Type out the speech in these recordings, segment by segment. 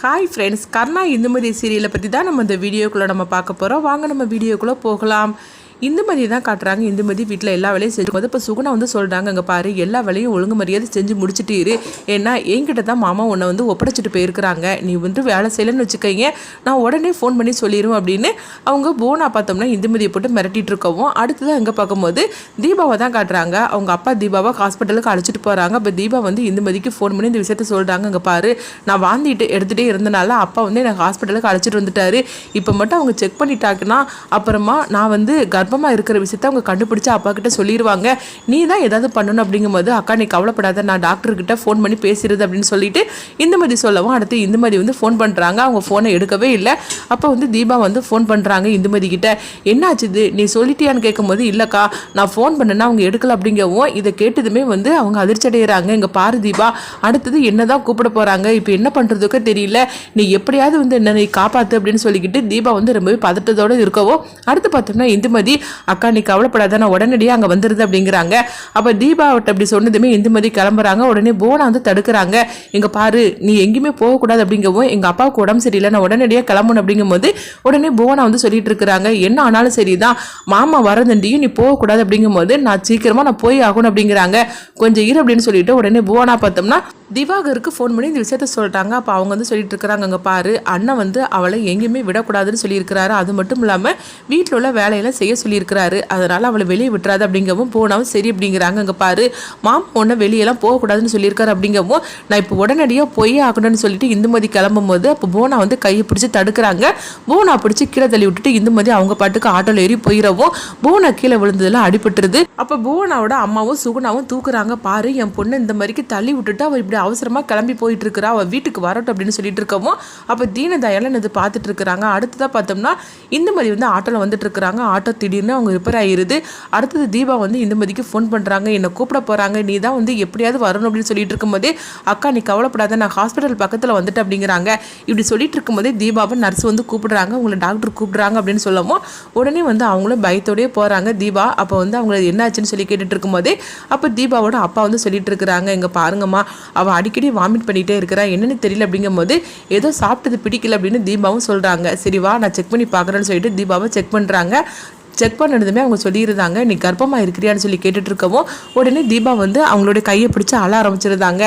Hi friends கர்ணா இந்துமதி சீரியலை பற்றி தான் நம்ம இந்த வீடியோக்குள்ளே நம்ம பார்க்க போகிறோம் வாங்க நம்ம வீடியோக்குள்ளே போகலாம். இந்துமதி தான் காட்டுறாங்க. இந்துமதி வீட்டில் எல்லா வேலையும் செஞ்சு போது இப்போ சுகுணா வந்து சொல்கிறாங்க அங்கே பாரு எல்லா வேலையும் ஒழுங்கு மரியாதை செஞ்சு முடிச்சிட்டு இரு. ஏன்னா என்கிட்ட தான் மாமா உன்னை வந்து ஒப்படைச்சிட்டு போயிருக்கிறாங்க. நீ வந்து வேலை செய்யலைன்னு வச்சுக்கோங்க. நான் உடனே ஃபோன் பண்ணி சொல்லிடுவேன் அப்படின்னு அவங்க போனா பார்த்தோம்னா இந்துமதியை போட்டு மிரட்டிட்டு இருக்கவும் அடுத்ததான் அங்கே பார்க்கும்போது தீபாவை தான் காட்டுறாங்க. அவங்க அப்பா தீபாவை ஹாஸ்பிட்டலுக்கு அழைச்சிட்டு போகிறாங்க இப்போ தீபா வந்து இந்துமதிக்கு ஃபோன் பண்ணி இந்த விஷயத்த சொல்கிறாங்க அங்கே பாரு நான் வாந்திட்டு எடுத்துகிட்டே இருந்தனால அப்பா வந்து எனக்கு ஹாஸ்பிட்டலுக்கு அழைச்சிட்டு வந்துட்டாரு. இப்போ மட்டும் அவங்க செக் பண்ணிட்டாங்கன்னா அப்புறமா நான் வந்து கர்ப்பமாக இருக்கிற விஷயத்த அவங்க கண்டுபிடிச்சு அப்பா கிட்ட சொல்லிடுவாங்க நீ தான் ஏதாவது பண்ணணும் அப்படிங்கும்போது அக்கா நீ கவலைப்படாத நான் டாக்டர்கிட்ட ஃபோன் பண்ணி பேசுறது அப்படின்னு சொல்லிட்டு இந்துமதி சொல்லவும் அடுத்து இந்த மாதிரி வந்து ஃபோன் பண்ணுறாங்க அவங்க ஃபோனை எடுக்கவே இல்லை. அப்போ வந்து தீபா வந்து ஃபோன் பண்ணுறாங்க இந்துமதி கிட்ட. என்னாச்சுது நீ சொல்லிட்டியான்னு கேட்கும்போது இல்லைக்கா நான் ஃபோன் பண்ணேன்னா அவங்க எடுக்கல அப்படிங்கவும் இதை கேட்டதுமே வந்து அவங்க அதிர்ச்சி அடைகிறாங்க இங்கே பாரு தீபா அடுத்தது என்னதான் கூப்பிட போகிறாங்க இப்போ என்ன பண்ணுறதுக்கோ தெரியல. நீ எப்படியாவது வந்து என்ன நீ காப்பாற்று அப்படின்னு சொல்லிக்கிட்டு தீபா வந்து ரொம்பவே பதட்டத்தோடு இருக்கவோ அடுத்து பார்த்தோம்னா இந்துமதி அக்கா நீ கவலைப்படாத நான் உடனடியாக அங்கே வந்துடுது அப்படிங்கிறாங்க. அப்போ தீபாவட்ட அப்படி சொன்னதுமே இந்துமதி கிளம்புறாங்க. உடனே போனா வந்து தடுக்கிறாங்க. இங்கே பாரு நீ எங்கேயுமே போகக்கூடாது அப்படிங்கவும் எங்கள் அப்பாவுக்கு உடம்பு சரியில்லை நான் உடனடியாக கிளம்பணும் அப்படிங்கும்போது உடனே போனா வந்து சொல்லிட்டு இருக்கிறாங்க. என்ன ஆனாலும் சரிதான். மாமா வரதண்டியும் நீ போகக்கூடாது அப்படிங்கும்போது நான் சீக்கிரமாக நான் போய் ஆகணும் அப்படிங்கிறாங்க. கொஞ்சம் இரு அப்படின்னு சொல்லிட்டு உடனே போனா பார்த்தோம்னா திவாகருக்கு ஃபோன் பண்ணி இந்த விஷயத்த சொல்லிட்டாங்க. அப்போ அவங்க வந்து சொல்லிட்டு இருக்கிறாங்க அங்கே பாரு அண்ணன் வந்து அவளை எங்கேயுமே விடக்கூடாதுன்னு சொல்லியிருக்கிறாரு. அது மட்டும் இல்லாமல் வீட்டில் உள்ள வேலையெல்லாம் செய்ய சொல்லியிருக்கிறாரு. அதனால் அவளை வெளியே விட்டுறாது அப்படிங்கவும் போனாவும் சரி அப்படிங்கிறாங்க. அங்கே பாரு மாமா ஒன்றை வெளியெல்லாம் போகக்கூடாதுன்னு சொல்லியிருக்காரு அப்படிங்கவும் நான் இப்போ உடனடியாக போய் ஆகணும்னு சொல்லிட்டு இந்துமதி கிளம்பும் போது அப்போ போனா வந்து கையை பிடிச்சி தடுக்கிறாங்க. போனா பிடிச்சி கீழே தள்ளி விட்டுட்டு இந்துமதி அவங்க பாட்டுக்கு ஆட்டோல ஏறி போயிடவும் போனா கீழே விழுந்ததுல அடிபட்டுருது. அப்போ போனாவோட அம்மாவும் சுகுணாவும் தூக்குறாங்க. பாரு என் பொண்ணு இந்த மாதிரிக்கு தள்ளி விட்டுட்டு அவள் இப்படி அவசரமாக கிளம்பி போயிட்டு இருக்கிறா அவள் வீட்டுக்கு வரட்டும் அப்படின்னு சொல்லிட்டு இருக்கவும் அப்போ தீனதயாளன் இது பார்த்துட்டு இருக்கிறாங்க. அடுத்ததாக பார்த்தோம்னா இந்துமதி வந்து ஆட்டோவில் வந்துட்டு இருக்கிறாங்க. ஆட்டோ திடீர்னு அவங்க ரிப்பேர் ஆகிருது அடுத்தது தீபா வந்து இந்துமதிக்கு ஃபோன் பண்ணுறாங்க என்னை கூப்பிட போகிறாங்க நீ தான் வந்து எப்படியாவது வரணும் அப்படின்னு சொல்லிட்டு இருக்கும்போதே அக்கா நீ கவலைப்படாத நான் ஹாஸ்பிட்டல் பக்கத்தில் வந்துட்டு அப்படிங்கிறாங்க. இப்படி சொல்லிட்டு இருக்கும்போதே தீபாவை நர்ஸ் வந்து கூப்பிடுறாங்க உங்களை டாக்டர் கூப்பிடுறாங்க அப்படின்னு சொல்லவும் உடனே வந்து அவங்களும் பயத்தோடயே போகிறாங்க தீபா அப்போ வந்து அவங்களை என்னாச்சுன்னு சொல்லி கேட்டுட்டு இருக்கும்போதே அப்போ தீபாவோட அப்பா வந்து சொல்லிட்டு இருக்கிறாங்க இங்கே பாருங்கம்மா அவள் அடிக்கடி வாமிட் பண்ணிகிட்டே இருக்கிறா என்னென்னு தெரியல. அப்படிங்கும்போது ஏதோ சாப்பிட்டது பிடிக்கல அப்படின்னு தீபாவும் சொல்கிறாங்க சரி வா நான் செக் பண்ணி பார்க்குறேன்னு சொல்லிட்டு தீபாவை செக் பண்ணுறாங்க செக் பண்ணதுமே அவங்க சொல்லியிருந்தாங்க நீ கர்ப்பமாக இருக்கிறியான்னு சொல்லி கேட்டுட்டு இருக்கவும் உடனே தீபா வந்து அவங்களுடைய கையை பிடிச்சி அழ ஆரம்பிச்சிருந்தாங்க.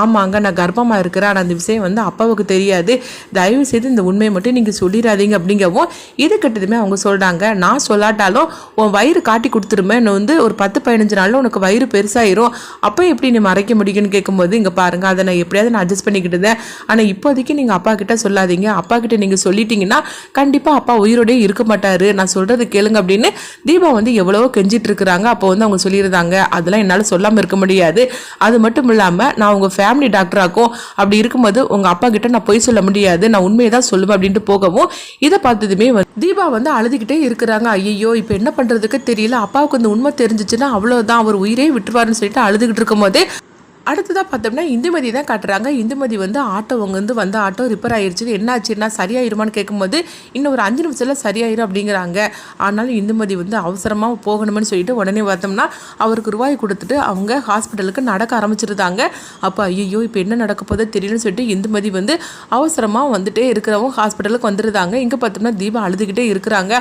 ஆமாங்க நான் கர்ப்பமாக இருக்கிறேன். ஆனால் அந்த விஷயம் வந்து அப்பாவுக்கு தெரியாது. தயவு செய்து இந்த உண்மையை மட்டும் நீங்கள் சொல்லிடாதீங்க அப்படிங்கவும் இது கட்டதுமே அவங்க சொல்கிறாங்க நான் சொல்லாட்டாலும் உன் வயிறு காட்டி கொடுத்துருமே. நான் வந்து ஒரு பத்து பதினஞ்சு நாளில் உனக்கு வயிறு பெருசாயிரும். அப்போ எப்படி நீ மறைக்க முடியும்னு கேட்கும்போது இங்கே பாருங்கள் அதை நான் எப்படியாவது நான் அட்ஜஸ்ட் பண்ணிக்கிட்டு இருந்தேன் ஆனால் இப்போதைக்கு நீங்கள் அப்பா கிட்ட சொல்லாதீங்க. அப்பா கிட்ட நீங்கள் சொல்லிட்டீங்கன்னா கண்டிப்பாக அப்பா உயிரோடே இருக்க மாட்டார். நான் சொல்கிறது கேளுங்க அப்படின்னு தீபா வந்து எவ்வளவோ கெஞ்சிட்டு இருக்கிறாங்க. அப்போ வந்து அவங்க சொல்லியிருந்தாங்க அதெல்லாம் என்னால் சொல்லாமல் இருக்க முடியாது. அது மட்டும் இல்லாமல் நான் உங்கள் ஃபேமிலி டாக்டராக்கும் அப்படி இருக்கும்போது உங்கள் அப்பா கிட்ட நான் பொய் சொல்ல முடியாது. நான் உண்மையை தான் சொல்லுவேன் அப்படின்ட்டு போகவும் இதை பார்த்ததுமே தீபா வந்து அழுதுகிட்டே இருக்கிறாங்க. ஐயோ இப்போ என்ன பண்ணுறதுக்கு தெரியல. அப்பாவுக்கு இந்த உண்மை தெரிஞ்சிச்சுன்னா அவ்வளோதான் அவர் உயிரே விட்டுருவாருன்னு சொல்லிட்டு அழுதுகிட்டு இருக்கும்போது அடுத்ததாக பார்த்தோம்னா இந்துமதி தான் காட்டுறாங்க. இந்துமதி வந்து ஆட்டோ வந்து வந்த ஆட்டோ ரிப்பேர் ஆயிடுச்சு என்னாச்சுன்னா சரியாயிருமான்னு கேட்கும்போது இன்னும் ஒரு அஞ்சு நிமிஷத்தில் சரியாயிரும் அப்படிங்கிறாங்க. ஆனாலும் இந்துமதி வந்து அவசரமாக போகணும்னு சொல்லிட்டு உடனே பார்த்தோம்னா அவருக்கு ரூபாய் கொடுத்துட்டு அவங்க ஹாஸ்பிட்டலுக்கு நடக்க ஆரம்பிச்சிருந்தாங்க. அப்போ ஐயோ இப்போ என்ன நடக்க போதோ தெரியலன்னு சொல்லிட்டு இந்துமதி வந்து அவசரமாக வந்துட்டே இருக்கிறவங்க ஹாஸ்பிட்டலுக்கு வந்துருந்தாங்க. இங்கே பார்த்தோம்னா தீபா அழுதுகிட்டே இருக்கிறாங்க.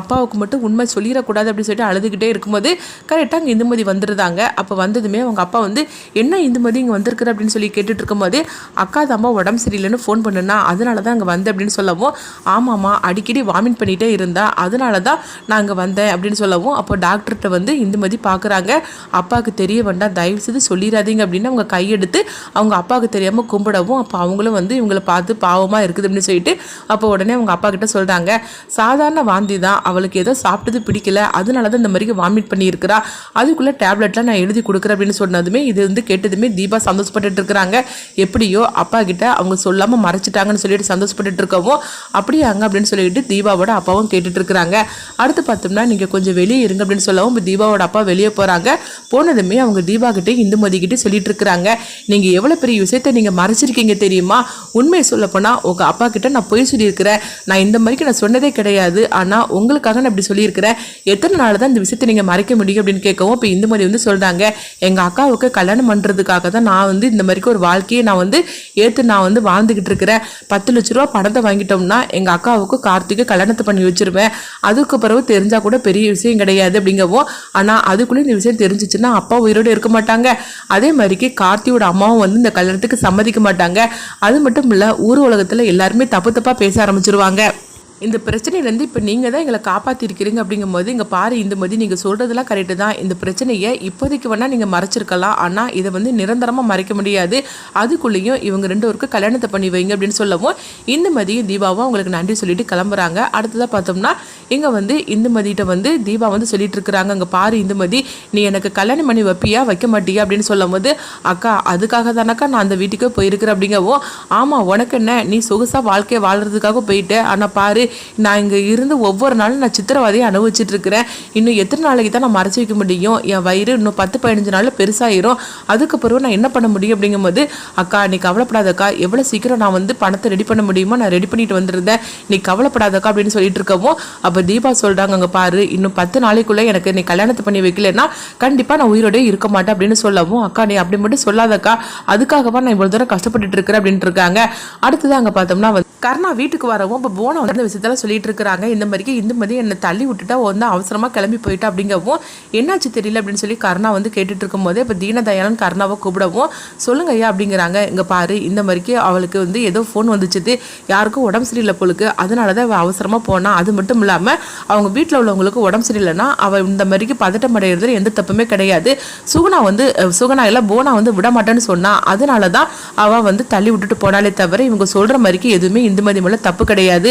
அப்பாவுக்கு மட்டும் உண்மை சொல்லிடக்கூடாது அப்படின்னு சொல்லிட்டு அழுதுகிட்டே இருக்கும்போது கரெக்டாக அங்கே இந்துமதி வந்துருந்தாங்க. அப்போ வந்ததுமே அவங்க அப்பா வந்து என்ன இந்துமதி இங்கே வந்திருக்கிற அப்படின்னு சொல்லி கேட்டுட்டு இருக்கும்போது அக்கா தாம்மா உடம்பு சரியில்லைன்னு ஃபோன் பண்ணுனா அதனால தான் அங்கே வந்தேன் அப்படின்னு சொல்லவும் ஆமாம்மா அடிக்கடி வாமிட் பண்ணிகிட்டே இருந்தா அதனால தான் நான் அங்கே வந்தேன் அப்படின்னு சொல்லவும் அப்போ டாக்டர்கிட்ட வந்து இந்துமதி பார்க்குறாங்க அப்பாவுக்கு தெரிய வேண்டாம் தயவு செய்து சொல்லிடாதீங்க அப்படின்னு அவங்க கையெடுத்து அவங்க அப்பாவுக்கு தெரியாமல் கும்பிடவும் அப்போ அவங்களும் வந்து இவங்களை பார்த்து பாவமாக இருக்குது அப்படின்னு சொல்லிட்டு அப்போ உடனே அவங்க அப்பா கிட்ட சொல்கிறாங்க சாதாரண வாந்தி தான் அவளுக்கு ஏதோ சாப்பிட்டது பிடிக்கல அதனால தான் இந்த மாதிரி வாமிட் பண்ணியிருக்கிறா அதுக்குள்ளே டேப்லெட்லாம் நான் எழுதி கொடுக்குறேன் அப்படின்னு சொன்னதுமே இது வந்து கேட்டதுமே தீபா சந்தோஷப்பட்டுட்டு இருக்கிறாங்க. எப்படியோ அப்பா கிட்ட அவங்க சொல்லாமல் மறைச்சிட்டாங்கன்னு சொல்லிட்டு சந்தோஷப்பட்டுட்டு இருக்கவும் அப்படியாங்க அப்படின்னு சொல்லிட்டு தீபாவோட அப்பாவும் கேட்டுட்டு இருக்கிறாங்க. அடுத்து பார்த்தோம்னா நீங்கள் கொஞ்சம் வெளியே இருங்க அப்படின்னு சொல்லவும் இப்போ தீபாவோட அப்பா வெளியே போகிறாங்க போனதுமே அவங்க தீபா கிட்டே இந்துமதி கிட்டே சொல்லிட்டு இருக்கிறாங்க. நீங்கள் எவ்வளோ பெரிய விஷயத்த நீங்கள் மறைச்சிருக்கீங்க தெரியுமா? உண்மையை சொல்லப்போனால் உங்கள் அப்பா கிட்ட நான் பொய் சொல்லியிருக்கிறேன். நான் இந்த மாதிரிக்கு நான் சொன்னதே கிடையாது. ஆனால் உங்களுக்காக நான் இப்படி சொல்லியிருக்கிறேன். எத்தனை நாள் தான் இந்த விஷயத்தை நீங்கள் மறைக்க முடியும் அப்படின்னு கேட்கவும் இப்போ இந்துமதி வந்து சொல்கிறாங்க எங்கள் அக்காவுக்கு கல்யாணம் பண்ணுறதுக்காக அப்படிங்கிறதுக்காக தான் நான் வந்து இந்த மாதிரிக்கு ஒரு வாழ்க்கையை நான் வந்து ஏற்று நான் வந்து வாழ்ந்துக்கிட்டு இருக்கிறேன். பத்து லட்ச ரூபா பணத்தை வாங்கிட்டோம்னா எங்கள் அக்காவுக்கு கார்த்திக்கு கல்யாணத்தை பண்ணி வச்சிருவேன். அதுக்கு பிறகு தெரிஞ்சால் கூட பெரிய விஷயம் கிடையாது அப்படிங்கவும் ஆனால் அதுக்குள்ளே இந்த விஷயம் தெரிஞ்சிச்சுன்னா அப்பா உயிரோடு இருக்க மாட்டாங்க. அதே மாதிரிக்கு கார்த்தியோட அம்மாவும் வந்து இந்த கல்யாணத்துக்கு சம்மதிக்க மாட்டாங்க. அது மட்டும் இல்லை ஊர் உலகத்தில் எல்லாருமே தப்பு தப்பாக பேச ஆரம்பிச்சிருவாங்க. இந்த பிரச்சனையிலேருந்து இப்போ நீங்கள் தான் எங்களை காப்பாற்றிருக்கிறீங்க அப்படிங்கும்போது இங்கே பாரு இந்த மாதிரி நீங்கள் சொல்கிறதுலாம் கரெக்டு தான். இந்த பிரச்சனையை இப்போதைக்கு வேணால் நீங்கள் மறைச்சிருக்கலாம். ஆனால் இதை வந்து நிரந்தரமாக மறைக்க முடியாது. அதுக்குள்ளேயும் இவங்க ரெண்டு பேருக்கும் கல்யாணத்தை பண்ணி வைங்க அப்படின்னு சொல்லவும் இந்த மதியும் தீபாவும் அவங்களுக்கு நன்றி சொல்லிட்டு கிளம்புறாங்க. அடுத்ததாக பார்த்தோம்னா இங்கே வந்து இந்த மதியிட்ட வந்து தீபா வந்து சொல்லிட்டு இருக்கிறாங்க. அங்கே பாரு இந்த மதி நீ எனக்கு கல்யாணம் பண்ணி வைப்பியா வைக்க மாட்டியா அப்படின்னு சொல்லும் போது அக்கா அதுக்காக தானக்கா நான் அந்த வீட்டுக்கே போயிருக்கிறேன் அப்படிங்கவும் ஆமாம் உனக்கு என்ன? நீ சொகுசாக வாழ்க்கையை வாழ்கிறதுக்காக போயிட்டு. ஆனால் பாரு நான் இங்கே இருந்து ஒவ்வொரு நாளும் நான் சித்திரவதையை அனுபவிச்சுட்டு இருக்கிறேன். இன்னும் எத்தனை நாளைக்கு தான் நான் மறைச்சி வைக்க முடியும்? என் வயிறு இன்னும் பத்து பதினஞ்சு நாளில் பெருசாயிரும். அதுக்கப்புறம் நான் என்ன பண்ண முடியும் அப்படிங்கும்போது அக்கா நீ கவலைப்படாதக்கா. எவ்வளோ சீக்கிரம் நான் வந்து பணத்தை ரெடி பண்ண முடியுமோ நான் ரெடி பண்ணிட்டு வந்திருந்தேன். நீ கவலைப்படாதக்கா அப்படின்னு சொல்லிட்டு இருக்கவும் அப்போ தீபா சொல்கிறாங்க அங்கே பாரு இன்னும் பத்து நாளைக்குள்ளே எனக்கு நீ கல்யாணத்தை பண்ணி வைக்கலன்னா கண்டிப்பாக நான் உயிரோடய இருக்க மாட்டேன் அப்படின்னு சொல்லவும் அக்கா நீ அப்படி மட்டும் சொல்லாதக்கா. அதுக்காகவா நான் இவ்வளோ தூரம் கஷ்டப்பட்டுட்டு இருக்கிறேன் அப்படின்ட்டு இருக்காங்க. அடுத்தது அங்கே பார்த்தோம்னா வந்து கர்ணா வீட்டுக்கு வரவும் இப்போ போன வந்து விஷயத்தெல்லாம் சொல்லிட்டு இருக்கிறாங்க. இந்த மாதிரிக்கு இந்த மாதிரி என்னை தள்ளி விட்டுட்டா வந்து அவசரமாக கிளம்பி போயிட்டா அப்படிங்கவும் என்னாச்சு தெரியல அப்படின்னு சொல்லி கர்ணா வந்து கேட்டுட்டு இருக்கும்போது இப்போ தீனதயாளன் கர்ணாவை கூப்பிடவும் சொல்லுங்க ஐயா அப்படிங்கிறாங்க. இங்கே பாரு இந்த மாதிரிக்கு அவளுக்கு வந்து ஏதோ ஃபோன் வந்துச்சுது. யாருக்கும் உடம்பு சரியில்லை போலுக்கு. அதனால தான் அவள் அவசரமாக போனால் அது மட்டும் இல்லாமல் அவங்க வீட்டில் உள்ளவங்களுக்கு உடம்பு சரியில்லைன்னா அவள் இந்த மாதிரிக்கு பதட்டம் அடைகிறதுல எந்த தப்புமே கிடையாது. சுகுணா வந்து சுகுணா இல்லை போனா வந்து விட மாட்டேன்னு சொன்னா அதனால தான் அவள் வந்து தள்ளி விட்டுட்டு போனாலே தவிர இவங்க சொல்கிற மாதிரிக்கு எதுவுமே இந்துமதி மேலே தப்பு கிடையாது.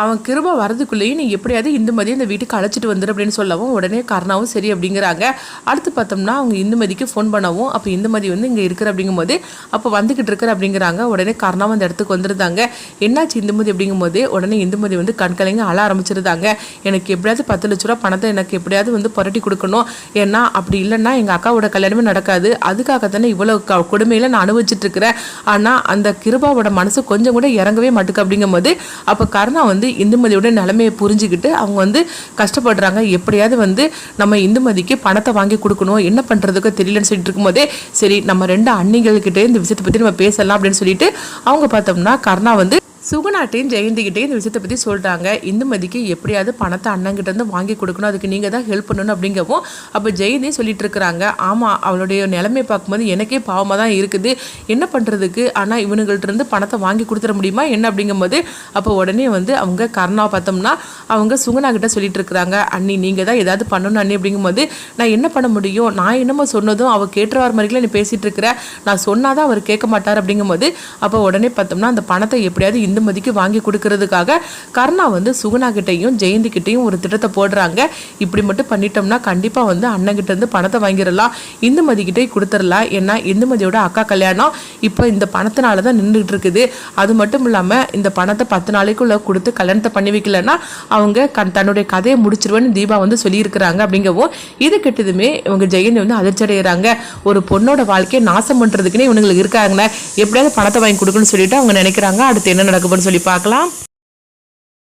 அவன் கிருப வரதுக்குள்ளேயும் நீ எப்படியாவது இந்துமதி இந்த வீட்டுக்கு அழைச்சிட்டு வந்துடு அப்படின்னு சொல்லவும் உடனே கர்ணாவும் சரி அப்படிங்கிறாங்க. அடுத்து பார்த்தோம்னா அவங்க இந்துமதிக்கு ஃபோன் பண்ணவும் அப்போ இந்துமதி வந்து இங்கே இருக்கிற அப்படிங்கும்போது அப்போ வந்துக்கிட்டு இருக்கிற அப்படிங்கிறாங்க. உடனே கர்ணாவும் அந்த இடத்துக்கு வந்துருந்தாங்க. என்னாச்சு இந்துமதி அப்படிங்கும்போது உடனே இந்துமதி வந்து கண்கலைங்க அழ ஆரம்பிச்சிருந்தாங்க. எனக்கு எப்படியாவது பத்து லட்ச ரூபா பணத்தை எனக்கு எப்படியாவது வந்து புரட்டி கொடுக்கணும். ஏன்னா அப்படி இல்லைன்னா எங்கள் அக்காவோட கல்யாணமே நடக்காது. அதுக்காக தானே இவ்வளோ க கொடுமையில நான் அனுபவிச்சுட்டு இருக்கிறேன். ஆனால் அந்த கிருபாவோட மனசு கொஞ்சம் கூட இறங்கவே மாட்டுக்கு அப்படிங்கும்போது அப்போ கருணா வந்து இந்துமதியோட நிலைமையை புரிஞ்சுக்கிட்டு அவங்க வந்து கஷ்டப்படுறாங்க. எப்படியாவது வந்து நம்ம இந்துமதிக்கு பணத்தை வாங்கி கொடுக்கணும். என்ன பண்ணுறதுக்கு தெரியலன்னு சொல்லிட்டு இருக்கும்போதே சரி நம்ம ரெண்டு அன்னிகள்கிட்ட இந்த விஷயத்தை பற்றி நம்ம பேசலாம் அப்படின்னு சொல்லிட்டு அவங்க பார்த்தோம்னா கர்ணா வந்து சுகுநாட்டையும் ஜெயந்திக்கிட்டே இந்த விஷயத்தை பற்றி சொல்கிறாங்க இந்துமதிக்கு எப்படியாவது பணத்தை அண்ணங்கிட்டேருந்து வாங்கி கொடுக்கணும். அதுக்கு நீங்கள் தான் ஹெல்ப் பண்ணணும் அப்படிங்கவும் அப்போ ஜெயந்தியும் சொல்லிட்டு இருக்கிறாங்க. ஆமாம் அவளுடைய நிலைமை பார்க்கும்போது எனக்கே பாவமாக தான் இருக்குது. என்ன பண்ணுறதுக்கு ஆனால் இவனுங்கள்ட்ட இருந்து பணத்தை வாங்கி கொடுத்துட முடியுமா? என்ன அப்படிங்கும்போது அப்போ உடனே வந்து அவங்க கர்ணா பார்த்தோம்னா அவங்க சுகுணா கிட்ட சொல்லிட்டு இருக்கிறாங்க. அண்ணி நீங்கள் தான் ஏதாவது பண்ணணும் அண்ணி அப்படிங்கும்போது நான் என்ன பண்ண முடியும்? நான் என்னமோ சொன்னதும் அவள் கேட்டுருவார் மாதிரிலாம் நீ பேசிகிட்டு இருக்கிற. நான் சொன்னாதான் அவர் கேட்க மாட்டார் அப்படிங்கும்போது அப்போ உடனே பார்த்தோம்னா அந்த பணத்தை எப்படியாவது இந்துமதிக்கு வாங்கி கொடுக்கறதுக்காக கர்ணா வந்து சுகுணா கிட்டையும் ஜெயந்தி கிட்டையும் ஒரு திட்டத்தை போடுறாங்க. இப்படி மட்டும் பண்ணிட்டோம்னா கண்டிப்பாக வந்து அண்ணன் கிட்ட இருந்து பணத்தை வாங்கிடலாம். இந்துமதி கிட்டே கொடுத்துடலாம். ஏன்னா இந்துமதியோட அக்கா கல்யாணம் இப்போ இந்த பணத்தினால தான் நின்றுட்டு இருக்குது. அது மட்டும் இல்லாமல் இந்த பணத்தை பத்து நாளைக்குள்ள கொடுத்து கல்யாணத்தை பண்ணி வைக்கலன்னா அவங்க கண் தன்னுடைய கதையை முடிச்சிருவேன்னு தீபா வந்து சொல்லியிருக்கிறாங்க அப்படிங்கவும் இது கெட்டதுமே இவங்க ஜெயந்தி வந்து அதிர்ச்சி அடைகிறாங்க ஒரு பொண்ணோட வாழ்க்கையை நாசம் பண்ணுறதுக்குன்னே இவங்களுக்கு இருக்காங்களே எப்படியாவது பணத்தை வாங்கி கொடுக்கணும்னு சொல்லிட்டு அவங்க நினைக்கிறாங்க. அடுத்து என்ன நடக்கும் அப்படின்னு சொல்லி பார்க்கலாம்.